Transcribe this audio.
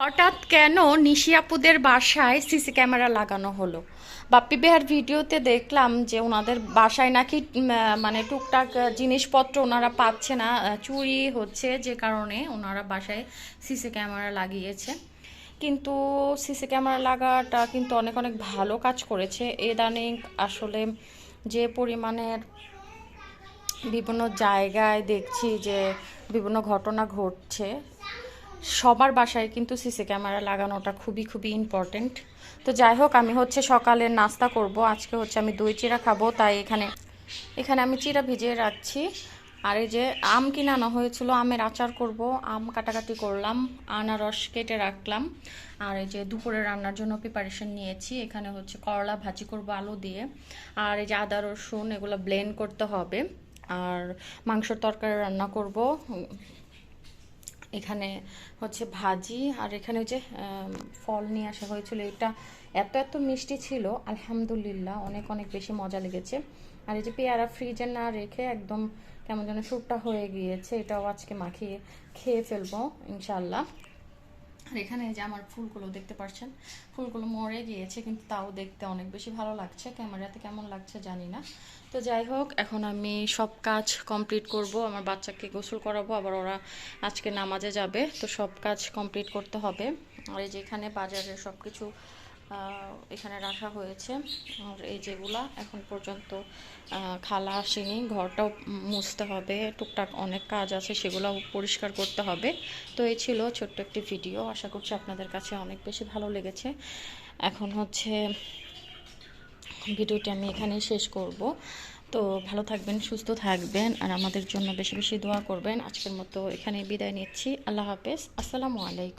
হঠাৎ কেন নিশিয়াপুদের বাসায় সিসি ক্যামেরা লাগানো হলো? বাপ্পি বেহার ভিডিওতে দেখলাম যে ওনাদের বাসায় নাকি মানে টুকটাক জিনিসপত্র ওনারা পাচ্ছে না চুরি হচ্ছে যে কারণে ওনারা বাসায় সিসি ক্যামেরা লাগিয়েছে। কিন্তু সিসি ক্যামেরা লাগাটা কিন্তু অনেক অনেক ভালো কাজ করেছে। ইদানিং আসলে যে পরিমাণের বিভিন্ন জায়গায় দেখছি যে বিভিন্ন ঘটনা ঘটছে সবার বাসায় কিন্তু সিসি ক্যামেরা লাগানোটা খুবই খুবই ইম্পর্টেন্ট তো যাই হোক আমি হচ্ছে সকালে নাস্তা করব। আজকে হচ্ছে আমি দই চিরা খাব, তাই এখানে এখানে আমি চিরা ভিজিয়ে রাখছি। আর এই যে আম কিনে আনা হয়েছিল, আমের আচার করব। আম কাটাকাটি করলাম, আনারস কেটে রাখলাম। আর এই যে দুপুরে রান্নার জন্য প্রিপারেশন নিয়েছি। এখানে হচ্ছে করলা ভাজি করব আলু দিয়ে। আর এই যে আদা, রসুন, এগুলো ব্লেন্ড করতে হবে। আর মাংসর তরকারি রান্না করব। এখানে হচ্ছে ভাজি, আর এখানে যে ফল নিয়ে আসা হয়েছিল। এটা এত এত মিষ্টি ছিল, আলহামদুলিল্লাহ, অনেক অনেক বেশি মজা লেগেছে। আর এই যে পেয়ারা ফ্রিজে না রেখে একদম কেমন যেন সুরটা হয়ে গিয়েছে, এটাও আজকে মাখিয়ে খেয়ে ফেলব ইনশাল্লাহ আর এখানে যে আমার ফুলগুলো দেখতে পাচ্ছেন ফুলগুলো মরে গিয়েছে, কিন্তু তাও দেখতে অনেক বেশি ভালো লাগছে। ক্যামেরাতে কেমন লাগছে জানি না। তো যাই হোক, এখন আমি সব কাজ কমপ্লিট করব, আমার বাচ্চাকে গোসল করাবো, আবার ওরা আজকে নামাজে যাবে, তো সব কাজ কমপ্লিট করতে হবে। আর এই যে এখানে বাজারের সব কিছু এখানে রাখা হয়েছে। আর এই যেগুলা এখন পর্যন্ত খালা আসেনি, ঘরটাও মুছতে হবে, টুকটাক অনেক কাজ আছে সেগুলো পরিষ্কার করতে হবে। তো এই ছিল ছোট্ট একটি ভিডিও, আশা করছি আপনাদের কাছে অনেক বেশি ভালো লেগেছে। এখন হচ্ছে ভিডিওটি আমি এখানেই শেষ করব। তো ভালো থাকবেন, সুস্থ থাকবেন, আর আমাদের জন্য বেশি বেশি দোয়া করবেন। আজকের মতো এখানে বিদায় নিচ্ছি। আল্লাহ হাফেজ। আসসালামু আলাইকুম।